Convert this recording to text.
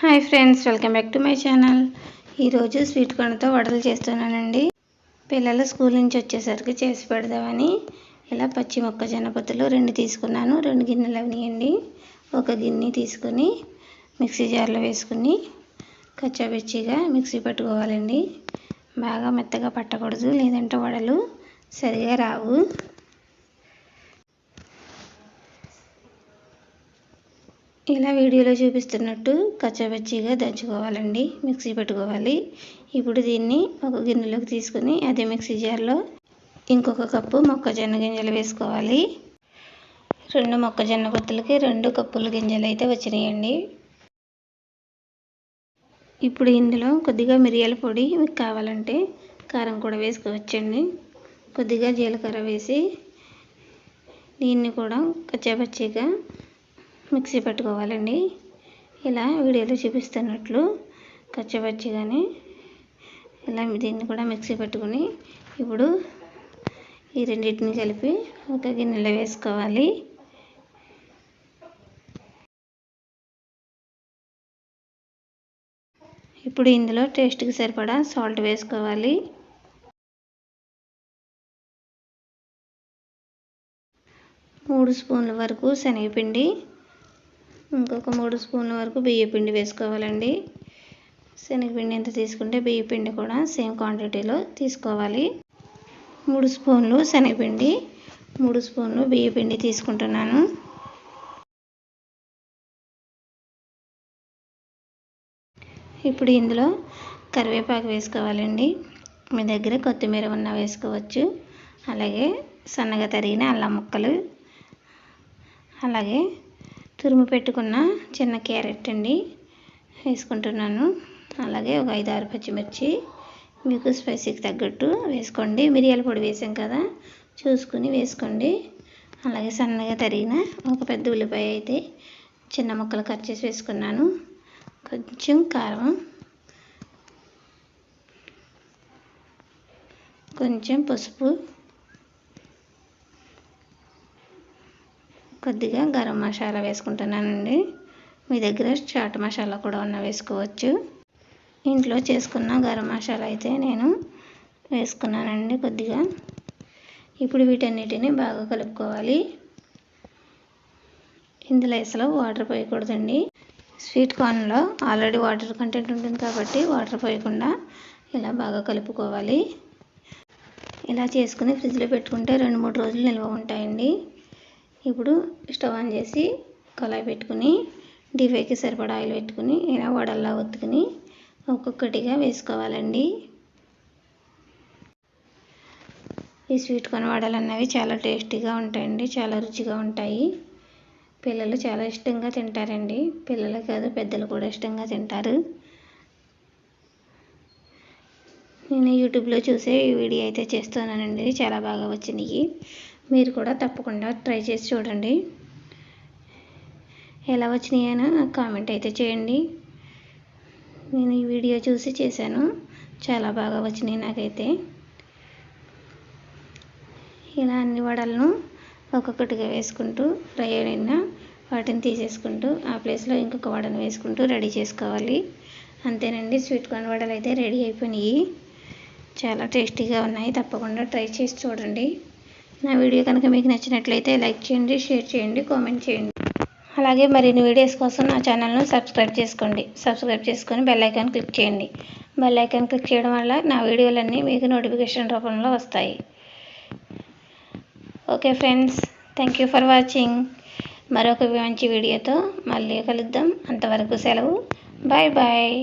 Hi friends welcome back to my channel. ఈరోజు sweet కొండతో వడలు చేస్తున్నానండి. పిల్లలు స్కూల్ నుంచి వచ్చేసరికి చేసి పెడదామని ఇలా పచ్చి మొక్కజొన్న పొత్తులు రెండు తీసుకున్నాను. రెండు గిన్నెలు అవనియండి. ఒక గిన్నె తీసుకొని మిక్సీ జార్లో వేసుకుని కచ్చాపిచ్చిగా మిక్సీ పెట్టుకోవాలండి. బాగా మెత్తగా పట్టకూడదు లేదంటే వడలు సరిగా రావు. ఇలా వీడియోలో చూపిస్తున్నట్టు కచ్చాపచ్చిగా దంచుకోవాలండి. మిక్సీ పెట్టుకోవాలి. ఇప్పుడు దీన్ని ఒక గిన్నెలోకి తీసుకుని అదే మిక్సీ జార్లో ఇంకొక కప్పు మొక్కజొన్న గింజలు వేసుకోవాలి. రెండు మొక్కజొన్న గుత్తులకి రెండు కప్పుల గింజలు అయితే వచ్చినాయండి. ఇప్పుడు ఇందులో కొద్దిగా మిరియాల పొడి మీకు కావాలంటే కారం కూడా వేసుకోవచ్చండి. కొద్దిగా జీలకర్ర వేసి దీన్ని కూడా కచ్చాపచ్చిగా మిక్సీ పెట్టుకోవాలండి. ఇలా వీడియోలో చూపిస్తున్నట్లు కచ్చపచ్చిగానే ఇలా దీన్ని కూడా మిక్సీ పెట్టుకుని ఇప్పుడు ఈ రెండింటిని కలిపి ఒక గిన్నెలో వేసుకోవాలి. ఇప్పుడు ఇందులో టేస్ట్కి సరిపడా సాల్ట్ వేసుకోవాలి. మూడు స్పూన్ల వరకు శనగపిండి ఇంకొక మూడు స్పూన్ల వరకు బియ్యపిండి వేసుకోవాలండి. శనగపిండి ఎంత తీసుకుంటే బియ్యపిండి కూడా సేమ్ క్వాంటిటీలో తీసుకోవాలి. మూడు స్పూన్లు శనగపిండి మూడు స్పూన్లు బియ్యపిండి తీసుకుంటున్నాను. ఇప్పుడు ఇందులో కరివేపాకు వేసుకోవాలండి. మీ దగ్గర కొత్తిమీర ఉన్న వేసుకోవచ్చు. అలాగే సన్నగా తరిగిన అల్లం ముక్కలు అలాగే తురుము పెట్టుకున్న చిన్న క్యారెట్ అండి. వేసుకుంటున్నాను. అలాగే ఒక ఐదు ఆరు పచ్చిమిర్చి మీకు స్పైసీకి తగ్గట్టు వేసుకోండి. మిరియాల పొడి వేసాం కదా చూసుకుని వేసుకోండి. అలాగే సన్నగా తరిగిన ఒక పెద్ద ఉల్లిపాయ అయితే చిన్న ముక్కలు కట్ చేసి వేసుకున్నాను. కొంచెం కారం కొంచెం పసుపు కొద్దిగా గరం మసాలా వేసుకుంటున్నానండి. మీ దగ్గర చాట్ మసాలా కూడా ఉన్న వేసుకోవచ్చు. ఇంట్లో చేసుకున్న గరం మసాలా అయితే నేను వేసుకున్నానండి కొద్దిగా. ఇప్పుడు వీటన్నిటిని బాగా కలుపుకోవాలి. ఇందులో అసలు వాటర్ పోయకూడదండి. స్వీట్ కార్న్లో ఆల్రెడీ వాటర్ కంటెంట్ ఉంటుంది కాబట్టి వాటర్ పోయకుండా ఇలా బాగా కలుపుకోవాలి. ఇలా చేసుకుని ఫ్రిడ్జ్లో పెట్టుకుంటే రెండు మూడు రోజులు నిల్వ ఉంటాయండి. ఇప్పుడు స్టవ్ ఆన్ చేసి కళాయి పెట్టుకుని డీఫ్రైకి సరిపడా ఆయిల్ పెట్టుకుని ఇలా వడల్లా ఒత్తుకుని ఒక్కొక్కటిగా వేసుకోవాలండి. ఈ స్వీట్ కార్న్ వడలు అన్నవి చాలా టేస్టీగా ఉంటాయండి చాలా రుచిగా ఉంటాయి. పిల్లలు చాలా ఇష్టంగా తింటారండి. పిల్లలు కాదు పెద్దలు కూడా ఇష్టంగా తింటారు. నేను యూట్యూబ్లో చూసే ఈ వీడియో అయితే చేస్తున్నానండి. చాలా బాగా వచ్చినాయి మీరు కూడా తప్పకుండా ట్రై చేసి చూడండి. ఎలా వచ్చినాయైనా నాకు కామెంట్ అయితే చేయండి. నేను ఈ వీడియో చూసి చేశాను. చాలా బాగా వచ్చినాయి నాకైతే. ఇలా అన్ని వడలను ఒక్కొక్కటిగా వేసుకుంటూ ఫ్రై అయిన వాటిని తీసేసుకుంటూ ఆ ప్లేస్లో ఇంకొక వడను వేసుకుంటూ రెడీ చేసుకోవాలి. అంతేనండి స్వీట్ కార్న్ వడలు అయితే రెడీ అయిపోయినాయి. చాలా టేస్టీగా ఉన్నాయి. తప్పకుండా ట్రై చేసి చూడండి. నా వీడియో కనుక మీకు నచ్చినట్లయితే లైక్ చేయండి షేర్ చేయండి కామెంట్ చేయండి. అలాగే మరిన్ని వీడియోస్ కోసం నా ఛానల్ను సబ్స్క్రైబ్ చేసుకోండి. సబ్స్క్రైబ్ చేసుకొని బెల్ ఐకాన్ క్లిక్ చేయండి. బెల్ ఐకాన్ క్లిక్ చేయడం వల్ల నా వీడియోలన్నీ మీకు నోటిఫికేషన్ రూపంలో వస్తాయి. Okay friends thank you for watching. మరొక మంచి వీడియోతో మళ్ళీ కలుద్దాం. అంతవరకు సెలవు. Bye bye.